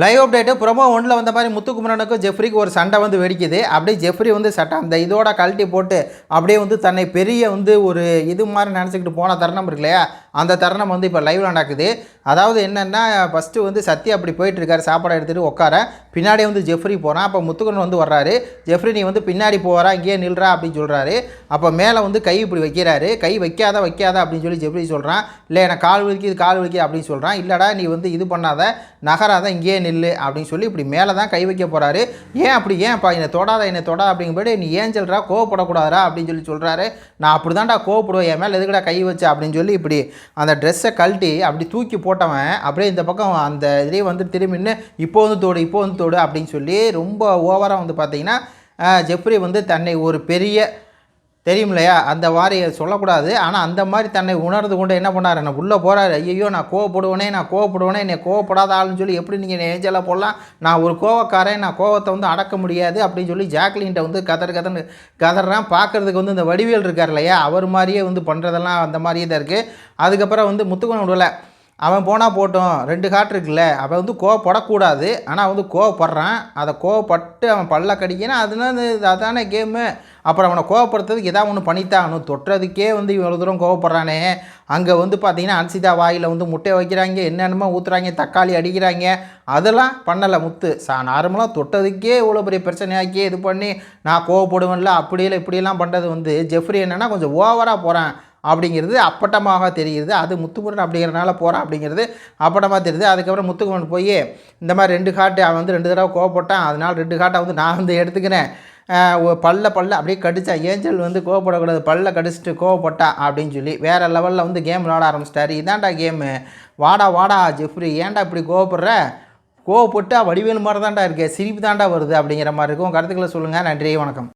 Live update promo ஒன்றில் வந்த மாதிரி முத்துக்குமரனுக்கும் ஜெஃப்ரிக்கு ஒரு சண்டை வந்து வெடிக்குது. அப்படியே ஜெஃப்ரி வந்து சட்டை அந்த இதோட கழட்டி போட்டு அப்படியே வந்து தன்னை பெரிய வந்து ஒரு இது மாதிரி நினச்சிக்கிட்டு போன தருணம் இருக்கு இல்லையா? அந்த தருணம் வந்து இப்போ லைவில் நடக்குது. அதாவது என்னென்னா ஃபஸ்ட்டு வந்து சத்யா அப்படி போயிட்டுருக்காரு சாப்பாடு எடுத்துகிட்டு உட்கார பின்னாடியே வந்து ஜெஃப்ரி போகிறான் அப்போ முத்துக்கன் வந்து வர்றாரு. ஜெஃப்ரி நீ வந்து பின்னாடி போகிறா இங்கேயே நில்றா அப்படின்னு சொல்கிறாரு அப்போ மேலே வந்து கை இப்படி வைக்கிறாரு. கை வைக்காத வைக்காத அப்படின்னு சொல்லி ஜெஃப்ரி சொல்கிறான் இல்லை எனக்கு கால் வலிக்குது கால் வலிக்குது அப்படின்னு சொல்கிறான் இல்லைடா நீ வந்து இது பண்ணாத. நகராத இங்கேயே நில்லு அப்படின்னு சொல்லி இப்படி மேலே தான் கை வைக்க போகிறாரு ஏன் அப்படி? ஏன்ப்பா என்னை தொடாத என்னை தொடாத அப்படிங்கும்போது நீ ஏன் சொல்கிறா கோவப்படக்கூடாதா அப்படின்னு சொல்லி சொல்கிறாரு நான் அப்படி தான்டா கோவப்படுவேன். என் மேலே எதுக்குடா கை வச்ச? அப்படின்னு சொல்லி இப்படி அந்த ட்ரெஸ்ஸை கழட்டி அப்படி தூக்கி போ போட்டவன் அப்படியே இந்த பக்கம் அந்த இதுலேயே வந்து திரும்பின்னு இப்போ வந்து தோடு இப்போ வந்து தோடு அப்படின்னு சொல்லி ரொம்ப ஓவராக வந்து பார்த்தீங்கன்னா ஜெப்ரி வந்து தன்னை ஒரு பெரிய தெரியும் இல்லையா அந்த மாதிரி சொல்லக்கூடாது. ஆனால் அந்த மாதிரி தன்னை உணர்ந்து கொண்டு என்ன பண்ணார்? என்ன உள்ளே போகிறாரு ஐயோ நான் கோவப்படுவேனே நான் கோவப்படுவேனே என்னை கோவப்படாத ஆளுன்னு சொல்லி எப்படி நீங்கள் ஏஞ்சலாக போடலாம்? நான் ஒரு கோவக்காரன் நான் கோவத்தை வந்து அடக்க முடியாது அப்படின்னு சொல்லி ஜாக்லின்ட்ட வந்து கதற கதன்னு கதறான். பார்க்குறதுக்கு வந்து இந்த வடிவேல் இருக்கார் இல்லையா? அவர் மாதிரியே வந்து பண்ணுறதெல்லாம் அந்த மாதிரியே தான் இருக்குது அதுக்கப்புறம் வந்து முத்துக்குணம் விடலை அவன் போனால் போட்டோம். ரெண்டு காட்டு இருக்குல்ல அவன் வந்து கோவப்படக்கூடாது. ஆனால் வந்து கோவப்படுறான். அதை கோவப்பட்டு அவன் பல்ல கடிக்கினா அதுனா அது- அதானே கேமு அப்புறம் அவனை கோவப்படுத்துறதுக்கு ஏதாவது ஒன்று பண்ணித்தாகணும் தொட்டுறதுக்கே வந்து இவ்வளோ தூரம் கோவப்படுறானே. அங்கே வந்து பார்த்தீங்கன்னா அன்சிதா வாயில் வந்து முட்டை வைக்கிறாங்க. என்னென்னமோ ஊற்றுறாங்க தக்காளி அடிக்கிறாங்க. அதெல்லாம் பண்ணலை முத்து. சா நார்மலாக தொட்டதுக்கே இவ்வளோ பெரிய பிரச்சனையாக்கி இது பண்ணி நான் கோவப்படுவேன்ல. அப்படியெல்லாம் இப்படியெல்லாம் பண்ணுறது வந்து ஜெஃப்ரி என்னென்னா கொஞ்சம் ஓவராக போகிறேன் அப்படிங்கிறது அப்பட்டமாக தெரிகிறது. அது முத்துக்குமரன் அப்படிங்கிறனால போகிறான் அப்படிங்கிறது அப்பட்டமாக தெரியுது. அதுக்கப்புறம் முத்துக்குமரன் போய் இந்த மாதிரி ரெண்டு காட்டு அவன் வந்து ரெண்டு தடவை கோவப்பட்டான். அதனால் ரெண்டு காட்டை வந்து நான் வந்து எடுத்துக்கிறேன். பல்ல பல்ல அப்படியே கடிச்சா ஏஞ்சல் வந்து கோவப்படக்கூடாது. பல்ல கடிச்சிட்டு கோவப்பட்டா அப்படின்னு சொல்லி வேறு லெவலில் வந்து கேம் விளாட ஆரம்பிச்சிட்டாரு. இதான்டா கேமு. வாடா வாடா ஜெஃப்ரி. ஏன்டா இப்படி கோவப்படுற? கோவப்பட்டு வடிவேல் மாதிரி தான்டா இருக்கு. சிரிப்பு தான்டா வருது அப்படிங்கிற மாதிரி இருக்கும். கருத்துக்களை சொல்லுங்கள் நன்றி வணக்கம்.